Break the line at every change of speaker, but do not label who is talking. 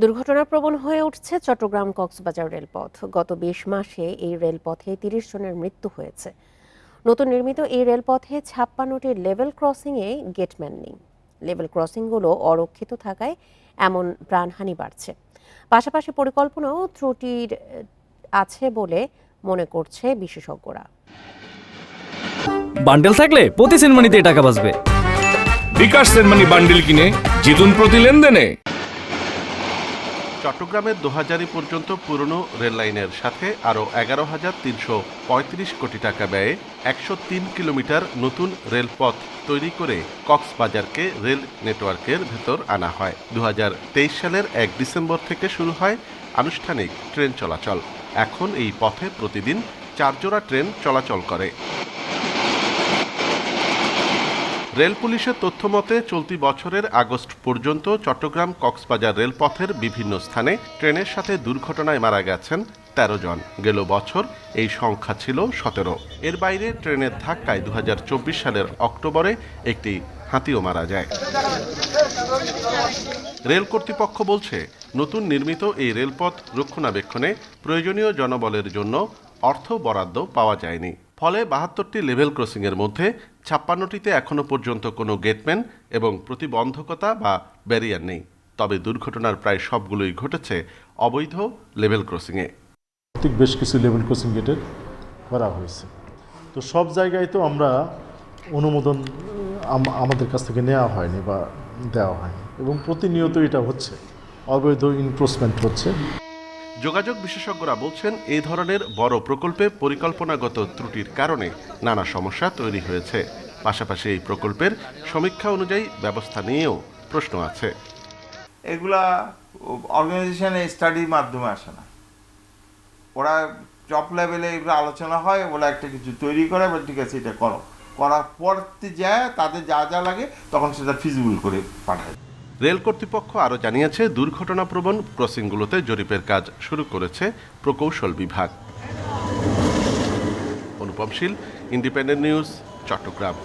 দুর্ঘটনাপ্রবণ হয়ে উঠছে চট্টগ্রাম কক্সবাজার রেলপথ। গত বিশ মাসে এই রেলপথে তিরিশ জনের মৃত্যু হয়েছে। নতুন নির্মিত এই রেলপথে ছাপ্পান্নটি লেভেল ক্রসিংয়ে গেটম্যান নেই লেভেল ক্রসিংগুলো অরক্ষিত থাকায় এমন প্রাণহানি বাড়ছে। পাশাপাশি পরিকল্পনাও ত্রুটির আছে বলে মনে করছে বিশেষজ্ঞরা।
বান্ডেল থাকলে প্রতি সেনমানিতে টাকা বাঁচবে।
বিকাশ সেনমানি বান্ডিল কিনে জিতুন প্রতি লেনদেনে।
চট্টগ্রামের দোহাজারি পর্যন্ত পুরনো রেললাইনের সাথে আরও এগারো হাজার তিনশো পঁয়ত্রিশ কোটি টাকা ব্যয়ে একশো তিন কিলোমিটার নতুন রেলপথ তৈরি করে কক্সবাজারকে রেল নেটওয়ার্কের ভেতর আনা হয়। দু হাজার তেইশ সালের এক ডিসেম্বর থেকে শুরু হয় আনুষ্ঠানিক ট্রেন চলাচল। এখন এই পথে প্রতিদিন চারজোড়া ট্রেন চলাচল করে। রেল পুলিশের তথ্য মতে চলতি বছরের আগস্ট পর্যন্ত চট্টগ্রাম কক্সবাজার রেলপথের বিভিন্ন স্থানে ট্রেনের সাথে দুর্ঘটনায় মারা গেছেন তেরো জন। গেল বছর এই সংখ্যা ছিল সতেরো। এর বাইরে ট্রেনের ধাক্কায় দু হাজার চব্বিশ সালের অক্টোবরে একটি হাতিও মারা যায়। রেল কর্তৃপক্ষ বলছে, নতুন নির্মিত এই রেলপথ রক্ষণাবেক্ষণে প্রয়োজনীয় জনবলের জন্য অর্থ বরাদ্দ পাওয়া যায়নি। ফলে বাহাত্তরটি লেভেল ক্রসিংয়ের মধ্যে ছাপ্পান্নটিতে এখনও পর্যন্ত কোনো গেটম্যান এবং প্রতিবন্ধকতা বা ব্যারিয়ার নেই। তবে দুর্ঘটনার প্রায় সবগুলোই ঘটেছে অবৈধ লেভেল ক্রসিংয়ে।
বেশ কিছু লেভেল ক্রসিং গেটের করা হয়েছে। তো সব জায়গায় তো আমরা অনুমোদন আমাদের কাছ থেকে নেওয়া হয়নি বা দেওয়া হয়নি। এবং প্রতিনিয়ত এটা হচ্ছে। অবৈধ ইনক্রোচমেন্ট হচ্ছে।
যোগাযোগ বিশেষজ্ঞরা বলছেন এই ধরনের বড় প্রকল্পে পরিকল্পনাগত ত্রুটির কারণে নানা সমস্যা তৈরি হয়েছে। পাশাপাশি এই প্রকল্পের সমীক্ষা অনুযায়ী ব্যবস্থা নিয়েও প্রশ্ন আছে।
এগুলা অর্গানাইজেশনে স্টাডির মাধ্যমে আসে না। ওরা টপ লেভেলে এগুলো আলোচনা হয়, ওরা একটা কিছু তৈরি করে বা ঠিক আছে, এটা করো। করার পরতে যায় তাদের যা যা লাগে, তখন সেটা ফিজিবল করে পাঠায়।
রেল কর্তৃপক্ষ আরও জানিয়েছে, দুর্ঘটনাপ্রবণ ক্রসিংগুলোতে জরিপের কাজ শুরু করেছে প্রকৌশল বিভাগ। Anupam Shil, independent news, Chattogram.